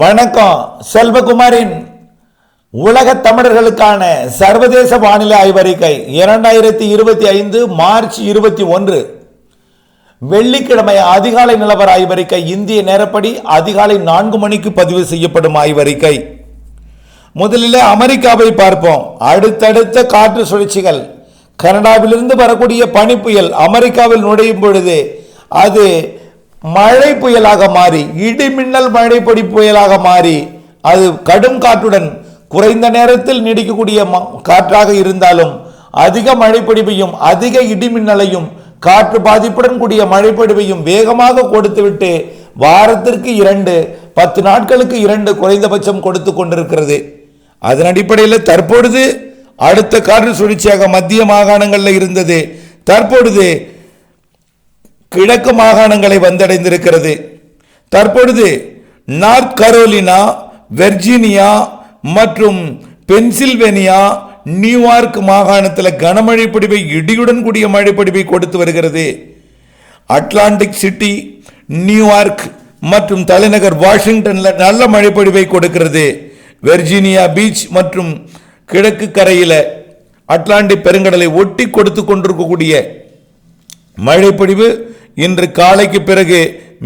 வணக்கம். செல்வகுமாரின் உலக தமிழர்களுக்கான சர்வதேச வானிலை ஆய்வறிக்கை இரண்டாயிரத்தி இருபத்தி ஐந்து மார்ச் இருபத்தி ஒன்று. வெள்ளிக்கிழமை அதிகாலை நிலவர ஆய்வறிக்கை இந்திய நேரப்படி அதிகாலை நான்கு மணிக்கு பதிவு செய்யப்படும் ஆய்வறிக்கை. முதலில் அமெரிக்காவை பார்ப்போம். அடுத்தடுத்த காற்று சுழற்சிகள். கனடாவிலிருந்து வரக்கூடிய பனி புயல் அமெரிக்காவில் நுழையும் பொழுது அது மழை புயலாக மாறி இடிமின்னல் மழை பொடி புயலாக மாறி அது கடும் காற்றுடன் குறைந்த நேரத்தில் நீடிக்கக்கூடிய ம- காற்றாக இருந்தாலும் அதிக மழை அதிக இடிமின்னலையும் காற்று பாதிப்புடன் கூடிய மழை வேகமாக கொடுத்துவிட்டு வாரத்திற்கு இரண்டு பத்து நாட்களுக்கு இரண்டு குறைந்தபட்சம் கொடுத்து கொண்டிருக்கிறது. அதன் அடிப்படையில் தற்பொழுது அடுத்த காற்று சுழற்சியாக மத்திய மாகாணங்களில் இருந்தது. தற்பொழுது கிழக்கு மாகாணங்களை வந்தடைந்திருக்கிறது. தற்பொழுது நார்த் கரோலினா வெர்ஜீனியா மற்றும் பென்சில்வேனியா நியூயார்க் மாகாணத்தில் கனமழை பொடிவை இடியுடன் கூடிய மழை பொடிவை கொடுத்து வருகிறது. அட்லாண்டிக் சிட்டி நியூயார்க் மற்றும் தலைநகர் வாஷிங்டனில் நல்ல மழைப்பொழிவை கொடுக்கிறது. வெர்ஜீனியா பீச் மற்றும் கிழக்கு கரையில் அட்லாண்டிக் பெருங்கடலை ஒட்டி கொடுத்து கொண்டிருக்கக்கூடிய மழைப்பொழிவு இன்று காலைக்கு பிறகு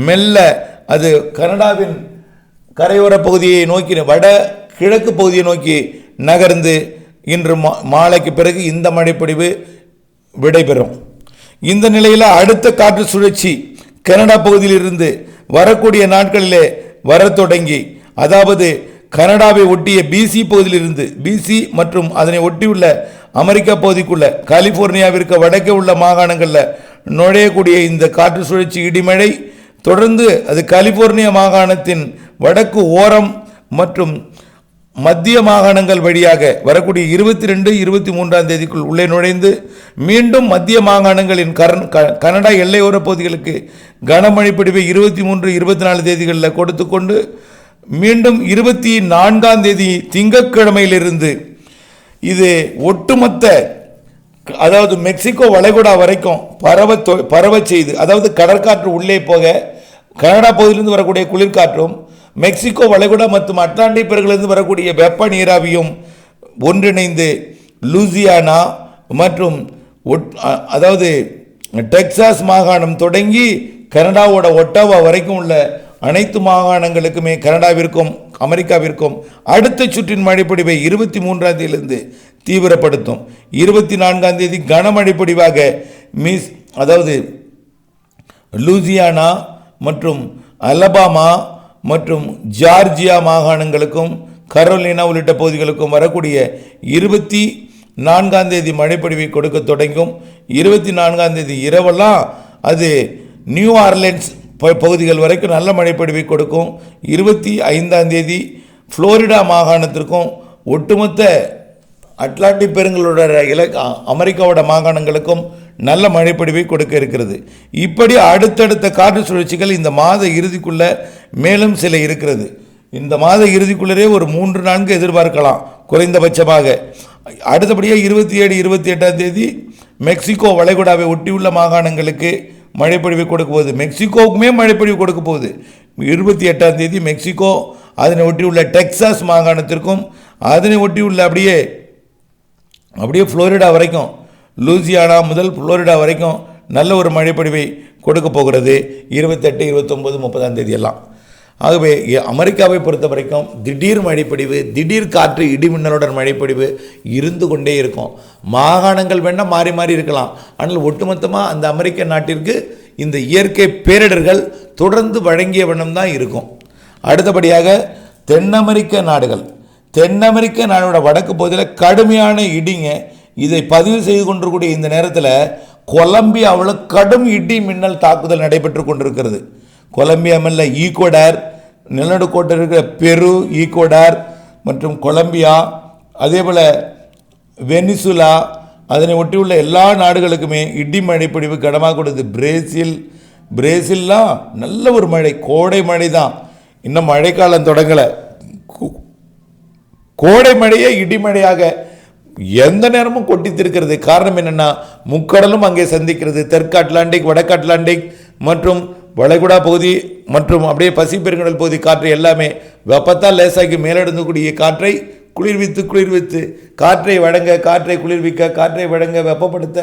மெல்ல அது கனடாவின் கரையோர பகுதியை நோக்கி வட கிழக்கு பகுதியை நோக்கி நகர்ந்து இன்று மா- மாலைக்கு பிறகு இந்த மழைப்பொழிவு விடைபெறும். இந்த நிலையில் அடுத்த காற்று சுழற்சி கனடா பகுதியிலிருந்து வரக்கூடிய நாட்களிலே வரத் தொடங்கி அதாவது கனடாவை ஒட்டிய பிசி பகுதியிலிருந்து பிசி மற்றும் அதனை ஒட்டியுள்ள அமெரிக்கா பகுதிக்குள்ள கலிபோர்னியாவிற்கு வடக்கே உள்ள மாகாணங்களில் நுழையக்கூடிய இந்த காற்று சுழற்சி இடிமழை தொடர்ந்து அது கலிபோர்னியா மாகாணத்தின் வடக்கு ஓரம் மற்றும் மத்திய மாகாணங்கள் வழியாக வரக்கூடிய இருபத்தி ரெண்டு இருபத்தி மூன்றாம் தேதிக்குள் உள்ளே நுழைந்து மீண்டும் மத்திய மாகாணங்களின் கரண் க- கனடா எல்லையோர பகுதிகளுக்கு கனமழை பிடிவை இருபத்தி மூன்று இருபத்தி நாலு தேதிகளில் கொடுத்து கொண்டு மீண்டும் இருபத்தி நான்காம் தேதி திங்கட்கிழமையிலிருந்து இது ஒட்டுமொத்த அதாவது மெக்சிகோ வளைகுடா வரைக்கும் பரவ தொ- செய்து அதாவது கடற்காற்று உள்ளே போக கனடா பகுதியிலிருந்து வரக்கூடிய குளிர்காற்றும் மெக்சிகோ வளைகுடா மற்றும் அட்லாண்டிக் பெருகிலிருந்து வரக்கூடிய வெப்ப நீராவியும் ஒன்றிணைந்து லூசியானா மற்றும் ஒட்- அதாவது டெக்சாஸ் மாகாணம் தொடங்கி கனடாவோட ஒட்டாவா வரைக்கும் உள்ள அனைத்து மாகாணங்களுக்குமே கனடாவிற்கும் அமெரிக்காவிற்கும் அடுத்த சுற்றின் மழைப்பொழிவை இருபத்தி மூன்றாம் தேதியிலிருந்து தீவிரப்படுத்தும். இருபத்தி நான்காம் தேதி கனமழை பொழிவாக மிஸ் அதாவது லூசியானா மற்றும் அலபாமா மற்றும் ஜார்ஜியா மாகாணங்களுக்கும் கரோலினா உள்ளிட்ட பகுதிகளுக்கும் வரக்கூடிய இருபத்தி நான்காம் தேதி மழைப்பொழிவை கொடுக்க தொடங்கும். இருபத்தி நான்காம் தேதி இரவெல்லாம் அது நியூ ஆர்லைன்ஸ் பகுதிகள் வரைக்கும் நல்ல மழைப்பொழிவை கொடுக்கும். இருபத்தி ஐந்தாம் தேதி ஃப்ளோரிடா மாகாணத்திற்கும் ஒட்டுமொத்த அட்லாண்டிக் பெருங்களோட இல அமெரிக்காவோட மாகாணங்களுக்கும் நல்ல மழைப்பொழிவை கொடுக்க இருக்கிறது. இப்படி அடுத்தடுத்த காற்று சுழற்சிகள் இந்த மாத இறுதிக்குள்ள மேலும் சில இருக்கிறது. இந்த மாத இறுதிக்குள்ளரே ஒரு மூன்று நான்கு எதிர்பார்க்கலாம் குறைந்தபட்சமாக. அடுத்தபடியாக இருபத்தி ஏழு இருபத்தி எட்டாம் தேதி மெக்சிகோ வளைகுடாவை ஒட்டியுள்ள மாகாணங்களுக்கு மழைப்பொழிவை கொடுக்க போகுது. மெக்சிகோவுக்குமே மழைப்பொழிவு கொடுக்க போகுது. இருபத்தி எட்டாம் தேதி மெக்சிகோ அதனை ஒட்டியுள்ள டெக்சாஸ் மாகாணத்திற்கும் அதனை ஒட்டியுள்ள அப்படியே அப்படியே ஃப்ளோரிடா வரைக்கும் லூசியானா முதல் ஃப்ளோரிடா வரைக்கும் நல்ல ஒரு மழைப்பொழிவை கொடுக்க போகிறது. இருபத்தெட்டு இருபத்தொம்போது முப்பதாம் தேதியெல்லாம். எல்லாம் ஆகவே அமெரிக்காவை பொறுத்த வரைக்கும் திடீர் மழைப்பொழிவு திடீர் காற்று இடிமின்னலுடன் மழைப்பொழிவு இருந்து கொண்டே இருக்கும். மாகாணங்கள் வேணால் மாறி மாறி இருக்கலாம். ஆனால் ஒட்டுமொத்தமாக அந்த அமெரிக்க நாட்டிற்கு இந்த இயற்கை பேரிடர்கள் தொடர்ந்து வழங்கிய வண்ணம் தான் இருக்கும். அடுத்தபடியாக தென் அமெரிக்க நாடுகள். தென் அமெரிக்க நாடோட வடக்கு பகுதியில் கடுமையான இடிங்க இதை பதிவு செய்து கொண்டிருக்கூடிய இந்த நேரத்தில் கொலம்பியாவில் கடும் இடி மின்னல் தாக்குதல் நடைபெற்று கொண்டிருக்கிறது. கொலம்பியா மெல்ல ஈக்குவடார் நிலநடுக்கோட்டில் இருக்கிற பெரு ஈக்குவடார் மற்றும் கொலம்பியா அதே போல் வெனிசுலா அதனை ஒட்டியுள்ள எல்லா நாடுகளுக்குமே இடி மழை பொழிவு கடமாக கொடுத்து பிரேசில் பிரேசில்லாம் நல்ல ஒரு மழை கோடை மழை தான். இன்னும் மழைக்காலம் தொடங்கலை. கோடை மழையே இடிமழையாக எந்த நேரமும் கொட்டித்திருக்கிறது. காரணம் என்னென்னா முக்கடலும் அங்கே சந்திக்கிறது. தெற்கு அட்லாண்டிக் வடக்கு அட்லாண்டிக் மற்றும் வளைகுடா பகுதி மற்றும் அப்படியே பசிப்பெருங்கடல் பகுதி காற்று எல்லாமே வெப்பத்தால் லேசாக்கி மேலெடுக்கக்கூடிய காற்றை குளிர்வித்து குளிர்வித்து காற்றை வழங்க காற்றை குளிர்விக்க காற்றை வழங்க வெப்பப்படுத்த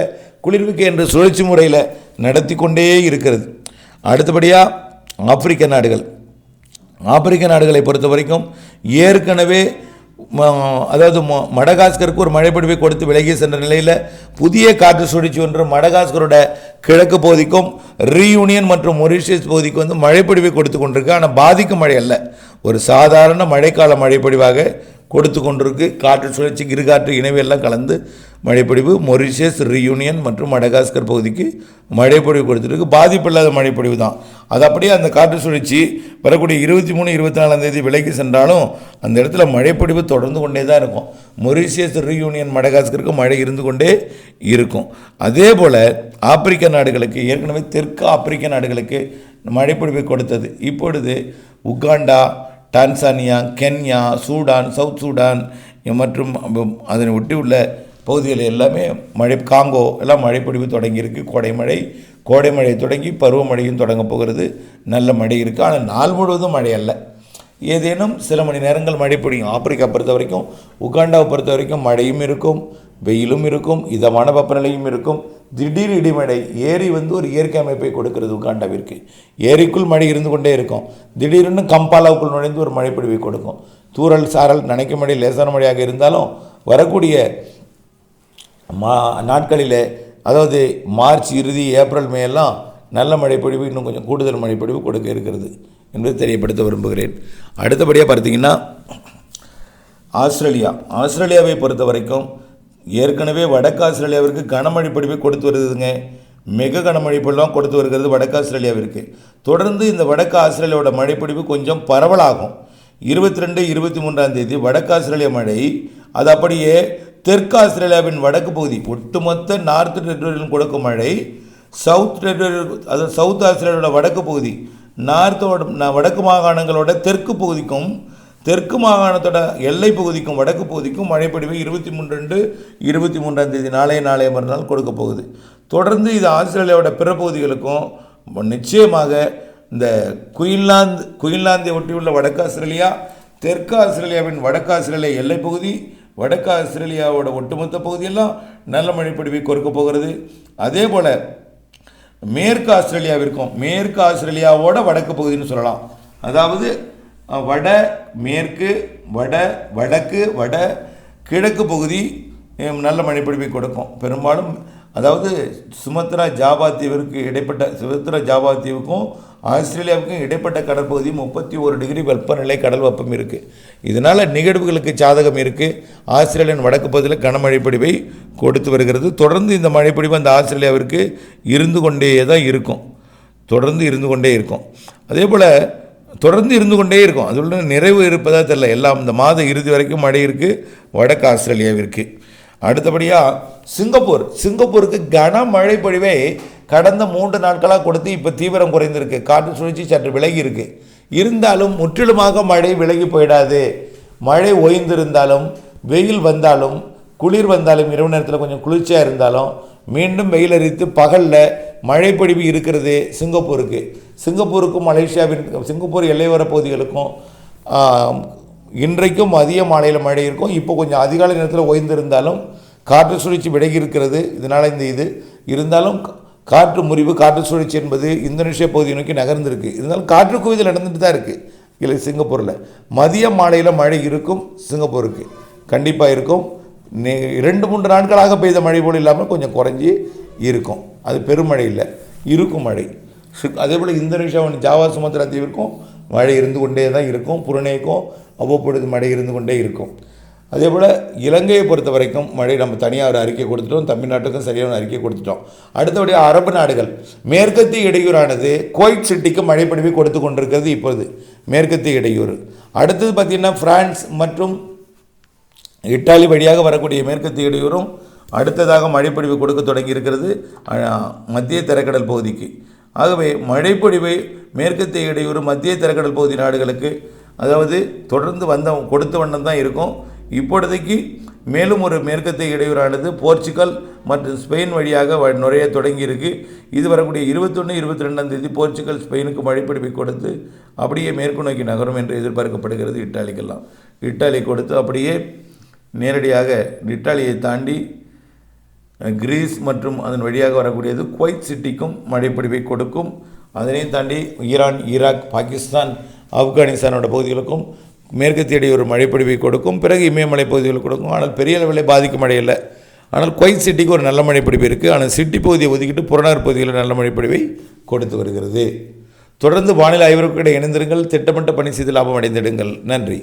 குளிர்விக்க என்ற சுழற்சி முறையில் நடத்தி கொண்டே இருக்கிறது. அடுத்தபடியாக ஆப்பிரிக்க நாடுகள். ஆப்பிரிக்க நாடுகளை பொறுத்த வரைக்கும் ஏற்கனவே அதாவது ம- மடகாஸ்கருக்கு ஒரு மழைப்பொழிவை கொடுத்து விலகி சென்ற நிலையில் புதிய காற்று சுழற்சி ஒன்று மடகாஸ்கரோட கிழக்கு பகுதிக்கும் ரீயூனியன் மற்றும் மொரிஷியஸ் பகுதிக்கும் வந்து மழைப்பொழிவை கொடுத்து கொண்டிருக்கு. ஆனால் பாதிக்கும் மழை அல்ல. ஒரு சாதாரண மழைக்கால மழைப்பொழிவாக கொடுத்து கொண்டிருக்கு காற்று சுழற்சி இருகாற்று இணைவு எல்லாம் கலந்து மழைப்பொழிவு மொரிஷியஸ் ரியூனியன் மற்றும் மடகாஸ்கர் பகுதிக்கு மழைப்பொழிவு கொடுத்துருக்கு. பாதிப்பில்லாத மழைப்பொழிவு தான். அது அப்படியே அந்த காற்று சுழற்சி வரக்கூடிய இருபத்தி மூணு இருபத்தி நாலாம் தேதி விலைக்கு சென்றாலும் அந்த இடத்துல மழைப்பொழிவு தொடர்ந்து கொண்டே தான் இருக்கும். மொரிஷியஸ் ரியூனியன் மடகாஸ்கருக்கு மழை இருந்து கொண்டே இருக்கும். அதே போல் ஆப்பிரிக்க நாடுகளுக்கு ஏற்கனவே தெற்கு ஆப்பிரிக்க நாடுகளுக்கு மழைப்பொழிவை கொடுத்தது. இப்பொழுது Uganda Tanzania Kenya Sudan South Sudan மற்றும் அதனை ஒட்டி உள்ள பகுதிகள் எல்லாமே மழை காங்கோ எல்லாம் மழைப்பொழிவு தொடங்கியிருக்கு. கோடை மழை கோடை மழை தொடங்கி பருவமழையும் தொடங்க போகிறது. நல்ல மழை இருக்குது ஆனால் நாள் முழுவதும் மழை அல்ல. ஏதேனும் சில மணி நேரங்கள் மழை பொழியும். ஆப்பிரிக்கா பொறுத்த வரைக்கும் உகாண்டாவை பொறுத்த வரைக்கும் மழையும் இருக்கும் வெயிலும் இருக்கும் இதமான வெப்பநிலையும் இருக்கும். திடீர் இடிமடை ஏரி வந்து ஒரு இயற்கை அமைப்பை கொடுக்கிறது உகாண்டாவிற்கு. ஏரிக்குள் மழை இருந்து கொண்டே இருக்கும். திடீர்னு கம்பாலாவுக்குள் நுழைந்து ஒரு மழைப்பிடிவை கொடுக்கும். தூறல் சாரல் நினைக்கும் மழை லேசான மழையாக இருந்தாலும் வரக்கூடிய மா நாட்களில் அதாவது மார்ச் இறுதி ஏப்ரல் மே எல்லாம் நல்ல மழைப்பொழிவு இன்னும் கொஞ்சம் கூடுதல் மழைப்பொழிவு கொடுக்க இருக்கிறது என்பதை தெரியப்படுத்த விரும்புகிறேன். அடுத்தபடியாக பார்த்தீங்கன்னா ஆஸ்திரேலியா. ஆஸ்திரேலியாவை பொறுத்த வரைக்கும் ஏற்கனவே வடக்கு ஆஸ்திரேலியாவிற்கு கனமழை பொழிவை கொடுத்து வருதுங்க. மிக கனமழை பொழிவாக கொடுத்து வருகிறது வடக்கு ஆஸ்திரேலியாவிற்கு தொடர்ந்து இந்த வடக்கு ஆஸ்திரேலியாவோட மழைப்பொழிவு கொஞ்சம் பரவலாகும். இருபத்தி ரெண்டு இருபத்தி மூன்றாம் தேதி வடக்கு ஆஸ்திரேலியா மழை அது அப்படியே தெற்கு ஆஸ்திரேலியாவின் வடக்கு பகுதி ஒட்டுமொத்த நார்த் டெரிட்டோரியல் கொடுக்கும் மழை சவுத் டெரிட்டோரியல் அதாவது சவுத் ஆஸ்திரேலியாவோட வடக்கு பகுதி நார்த்தோட ந- வடக்கு மாகாணங்களோட தெற்கு பகுதிக்கும் தெற்கு மாகாணத்தோட எல்லை பகுதிக்கும் வடக்கு பகுதிக்கும் மழைப்பொழிவை இருபத்தி மூணு ரெண்டு இருபத்தி மூன்றாம் தேதி நாளைய நாளைய மறுநாள் கொடுக்க போகுது. தொடர்ந்து இது ஆஸ்திரேலியாவோட பிற பகுதிகளுக்கும் நிச்சயமாக இந்த குயின்லாந்து குயின்லாந்தை ஒட்டியுள்ள வடக்கு ஆஸ்திரேலியா தெற்கு ஆஸ்திரேலியாவின் வடக்கு ஆஸ்திரேலியா எல்லைப்பகுதி வடக்கு ஆஸ்திரேலியாவோட ஒட்டுமொத்த பகுதியெல்லாம் நல்ல மழைப்பொழிவை கொடுக்க போகிறது. அதே போல் மேற்கு ஆஸ்திரேலியாவிற்கும் மேற்கு ஆஸ்திரேலியாவோட வடக்கு பகுதின்னு சொல்லலாம். அதாவது வட மேற்கு வட வடக்கு வட கிழக்கு பகுதி நல்ல மழைப்பொழிவை கொடுக்கும். பெரும்பாலும் அதாவது சுமத்ரா ஜாவா தீவிற்கு இடைப்பட்ட சுமத்ரா ஜாவா தீவுக்கும் ஆஸ்திரேலியாவுக்கும் இடைப்பட்ட கடற்பகுதி முப்பத்தி ஒரு டிகிரி வெப்பநிலை கடல் வெப்பம் இருக்குது இதனால் நிகழ்வுகளுக்கு சாதகம் இருக்குது ஆஸ்திரேலியன் வடக்கு பகுதியில் கனமழை பொழிவை கொடுத்து வருகிறது. தொடர்ந்து இந்த மழைப்பொழிவு அந்த ஆஸ்திரேலியாவிற்கு இருந்து கொண்டே தான் இருக்கும். தொடர்ந்து இருந்து கொண்டே இருக்கும். அதே போல் தொடர்ந்து இருந்து கொண்டே இருக்கும். அது உள்ள நிறைவு இருப்பதாக தெரியல. எல்லாம் இந்த மாத இறுதி வரைக்கும் மழை இருக்குது வடக்கு ஆஸ்திரேலியாவிற்கு. அடுத்தபடியாக சிங்கப்பூர். சிங்கப்பூருக்கு கனமழை பொழிவை கடந்த மூன்று நாட்களாக கொடுத்து இப்போ தீவிரம் குறைந்திருக்கு. காற்று சுழற்சி சற்று விலகி இருக்கு. இருந்தாலும் முற்றிலுமாக மழை விலகி போயிடாது. மழை ஓய்ந்திருந்தாலும் வெயில் வந்தாலும் குளிர் வந்தாலும் இரவு நேரத்தில் கொஞ்சம் குளிர்ச்சியாக இருந்தாலும் மீண்டும் வெயில் அரித்து பகலில் பொழிவு இருக்கிறது சிங்கப்பூருக்கு. சிங்கப்பூருக்கும் மலேசியாவின் சிங்கப்பூர் எல்லையோர பகுதிகளுக்கும் இன்றைக்கும் மதிய மாலையில் மழை இருக்கும். இப்போ கொஞ்சம் அதிகாலை நேரத்தில் ஓய்ந்திருந்தாலும் காற்று சுழற்சி விலகி இருக்கிறது. இதனால் இந்த இது. இருந்தாலும் காற்று முறிவு காற்று சுழற்சி என்பது இந்தோனேஷிய பகுதியை நோக்கி நகர்ந்திருக்கு. இருந்தாலும் காற்று குவிதல் நடந்துட்டு தான் இருக்குது இல்லை சிங்கப்பூரில். மதிய மாலையில் மழை இருக்கும் சிங்கப்பூருக்கு. கண்டிப்பாக இருக்கும். ரெண்டு மூன்று நாட்களாக பெய்த மழை போல் இல்லாமல் கொஞ்சம் குறைஞ்சி இருக்கும். அது பெருமழை இல்லை இருக்கும் மழை. அதே போல் இந்தோனேஷியாவின் ஜாவா சுமத்ரா தீவிற்கும் மழை இருந்து கொண்டே தான் இருக்கும். புறநேக்கும் அவ்வப்பொழுது மழை இருந்து கொண்டே இருக்கும். அதே போல் இலங்கையை பொறுத்த வரைக்கும் மழை நம்ம தனியாக ஒரு அறிக்கை கொடுத்துட்டோம் தமிழ்நாட்டுக்கும் சரியான அறிக்கை கொடுத்துட்டோம். அடுத்தபடியாக அரபு நாடுகள். மேற்கத்திய இடையூறானது கோயிட் சிட்டிக்கு மழைப்படிவை கொடுத்து கொண்டிருக்கிறது இப்பொழுது. மேற்கத்திய இடையூறு. அடுத்தது பார்த்திங்கன்னா பிரான்ஸ் மற்றும் இட்டாலி வழியாக வரக்கூடிய மேற்கு இடையூறும் அடுத்ததாக மழைப்பொழிவு கொடுக்க தொடங்கி இருக்கிறது மத்திய தரைக்கடல் பகுதிக்கு. ஆகவே மழைப்பொழிவை மேற்கத்திய இடையூறு மத்திய தரைக்கடல் பகுதி நாடுகளுக்கு அதாவது தொடர்ந்து வந்த கொடுத்த வண்ணம் தான் இருக்கும். இப்பொழுதைக்கு மேலும் ஒரு மேற்கத்திய இடையூறானது போர்ச்சுகல் மற்றும் ஸ்பெயின் வழியாக வ- நுழைய தொடங்கியிருக்கு. இது வரக்கூடிய இருபத்தொன்று இருபத்தி ரெண்டாம் தேதி போர்ச்சுகல் ஸ்பெயினுக்கு மழைப்பிடிப்பை கொடுத்து அப்படியே மேற்கு நோக்கி நகரும் என்று எதிர்பார்க்கப்படுகிறது இட்டாலிக்கெல்லாம். இட்டாலி கொடுத்து அப்படியே நேரடியாக இட்டாலியை தாண்டி கிரீஸ் மற்றும் அதன் வழியாக வரக்கூடியது குவைத் சிட்டிக்கும் மழைப்பிடிப்பை கொடுக்கும். அதனையும் தாண்டி ஈரான் ஈராக் பாகிஸ்தான் ஆப்கானிஸ்தானோட பகுதிகளுக்கும் மேற்கத்திய ஒரு மழைப்பிடிப்பை கொடுக்கும். பிறகு இமயமலை பகுதிகளுக்கு கொடுக்கும். ஆனால் பெரிய அளவில் பாதிக்கும் மழை இல்லை ஆனால் குவைத் சிட்டிக்கு ஒரு நல்ல மழைப்பிடிப்பு இருக்குது ஆனால் சிட்டி பகுதியை ஒதுக்கிட்டு புறநகர் பகுதியில் நல்ல மழைப்பிடிப்பை கொடுத்து வருகிறது. தொடர்ந்து வானிலை ஆய்வர்களுக்கிட இணைந்திருங்கள். திட்டமிட்ட பணி செய்து லாபம் அடைந்திடுங்கள். நன்றி.